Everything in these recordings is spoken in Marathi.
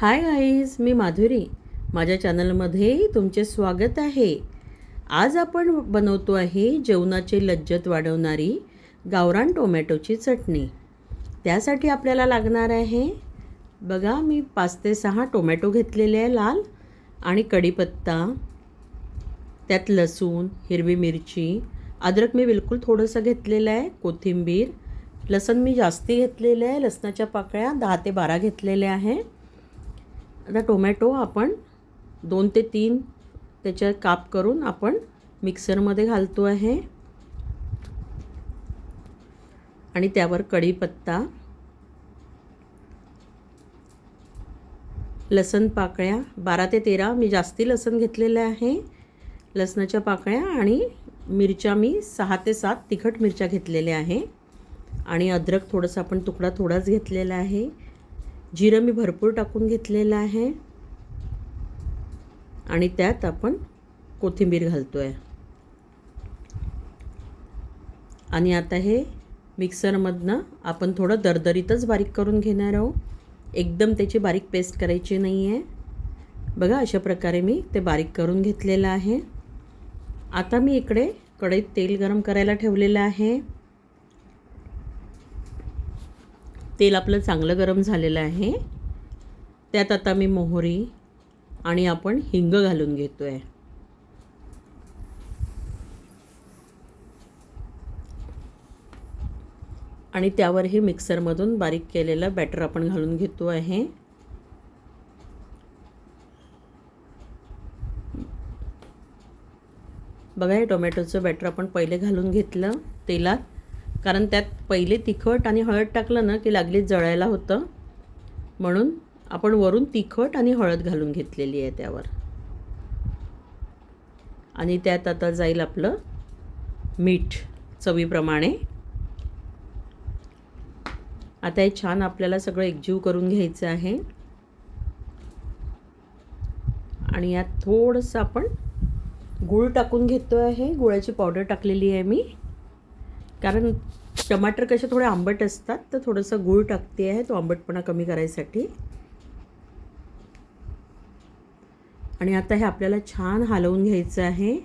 हाय आईज मी माधुरी. माझ्या चॅनलमध्ये तुमचे स्वागत आहे. आज आपण बनवतो आहे जेवणाची लज्जत वाढवणारी गावरान टोमॅटोची चटणी. त्यासाठी आपल्याला लागणार आहे बघा मी पाच ते सहा टोमॅटो घेतलेले आहे लाल आणि कढीपत्ता त्यात लसूण हिरवी मिरची. अद्रक मी बिलकुल थोडंसं घेतलेलं आहे कोथिंबीर. लसण मी जास्ती घेतलेलं आहे लसणाच्या पाकळ्या दहा ते बारा घेतलेल्या आहे. आता टोमॅटो आपण दोन ते तीन त्याच्या काप करून आपण मिक्सरमध्ये घालतो आहे. आणि त्यावर कढीपत्ता लसण पाकळ्या बारा ते तेरा मी जास्ती लसण घेतलेलं आहे. लसणाच्या पाकळ्या आणि मिरच्या मी सहा ते सात तिखट मिरच्या घेतलेल्या आहे. आणि अद्रक थोडंसं आपण तुकडा थोडाच घेतलेला आहे. जिरं मी भरपूर टाकून घेतलेलं आहे. आणि त्यात आपण कोथिंबीर घालतो आहे आणि आता हे मिक्सरमधनं आपण थोडं दरदरीतच बारीक करून घेणार आहोत. एकदम त्याची बारीक पेस्ट करायची नाही आहे बघा अशा प्रकारे मी ते बारीक करून घेतलेलं आहे. आता मी इकडे कढईत तेल गरम करायला ठेवलेलं आहे. तेल आपलं चांगलं गरम झालेलं आहे. त्यात आता मी मोहरी आणि आपण हिंग घालून घेतो आहे आणि त्यावर हे मिक्सरमधून बारीक केलेलं बॅटर आपण घालून घेतो आहे. बघा हे टोमॅटोचं बॅटर आपण पहिले घालून घेतलं तेलात. कारण त्यात पहिले तिखट आणि हळद टाकलं ना की लागलीच जळायला होतं. म्हणून आपण वरून तिखट आणि हळद घालून घेतलेली आहे त्यावर. आणि त्यात आता जाईल आपलं मीठ चवीप्रमाणे. आता हे छान आपल्याला सगळं एकजीव करून घ्यायचं आहे. आणि यात थोडंसं आपण गूळ टाकून घेतो आहे गुळाची पावडर टाकलेली आहे मी. कारण टमाटर कसे थोडे आंबट असतात तर थोडंसं गूळ टाकते आहे तो आंबटपणा कमी करायसाठी. आणि आता हे आपल्याला छान हलवून घ्यायचं आहे.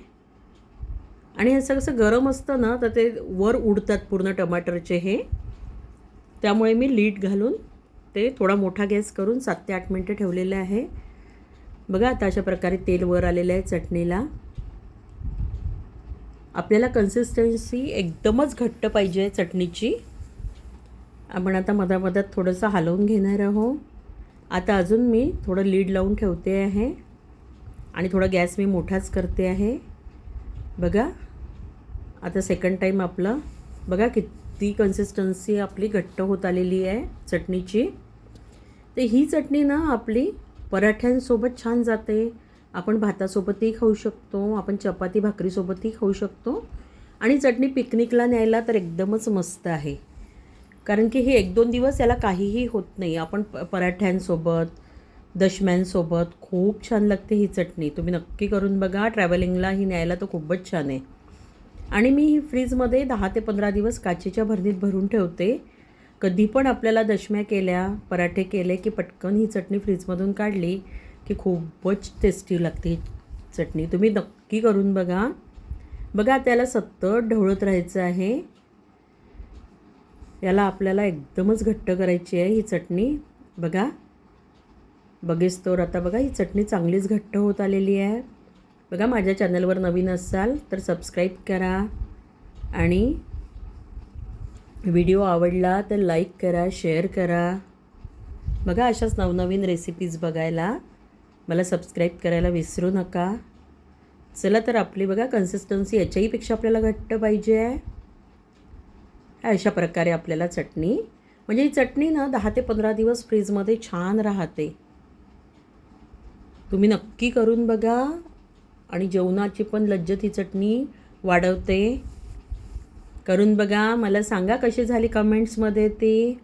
आणि असं कसं गरम असतं ना तर ते वर उडतात पूर्ण टमाटरचे हे. त्यामुळे मी लीड घालून ते थोडा मोठा गॅस करून सात ते आठ मिनटं ठेवलेलं आहे. बघा आता अशा प्रकारे तेल वर आलेलं आहे चटणीला. आपल्याला कन्सिस्टन्सी एकदमच घट्ट पाहिजे चटणीची. आपण आता मधामधात थोडंसं हलवून घेणार आहोत. आता अजून मी थोडं लीड लावून ठेवते आहे. आणि थोडा गॅस मी मोठाच करते आहे. बघा आता सेकंड टाईम आपलं. बघा किती कन्सिस्टन्सी आपली घट्ट होत आलेली आहे चटणीची. तर ही चटणी ना आपली पराठ्यांसोबत छान जाते. आपण भातासोबतही खाऊ शकतो आपण चपाती भाकरीसोबतही खाऊ शकतो. आणि चटणी पिकनिकला न्यायला तर एकदमच मस्त आहे. कारण की हे एक दोन दिवस याला काहीही होत नाही. आपण प पराठ्यांसोबत दशम्यांसोबत खूप छान लागते ही चटणी. तुम्ही नक्की करून बघा. ट्रॅव्हलिंगला ही न्यायला तर खूपच छान आहे. आणि मी ही फ्रीजमध्ये दहा ते पंधरा दिवस काचेच्या भरणीत भरून ठेवते. कधी पण आपल्याला दशम्या केल्या पराठे केले की पटकन ही चटणी फ्रीजमधून काढली की खूपच टेस्टी लागते ही चटणी. तुम्ही नक्की करून बघा. बघा त्याला सतत ढवळत राहायचं आहे. याला आपल्याला एकदमच घट्ट करायची आहे ही चटणी. बघा बघेच तर आता बघा ही चटणी चांगलीच घट्ट होत आलेली आहे. बघा माझ्या चॅनलवर नवीन असाल तर सबस्क्राईब करा आणि व्हिडिओ आवडला तर लाईक करा शेअर करा. बघा अशाच नवनवीन रेसिपीज बघायला. मला सबस्क्राईब करायला विसरू नका. चला तर आपली बघा कन्सिस्टन्सी याच्याहीपेक्षा आपल्याला घट्ट पाहिजे. आहे अशा प्रकारे आपल्याला चटणी म्हणजे ही चटणी ना दहा ते पंधरा दिवस फ्रीजमध्ये छान राहते. तुम्ही नक्की करून बघा. आणि जेवणाची पण लज्जत ही चटणी वाढवते. करून बघा. मला सांगा कशी झाली कमेंट्समध्ये ती.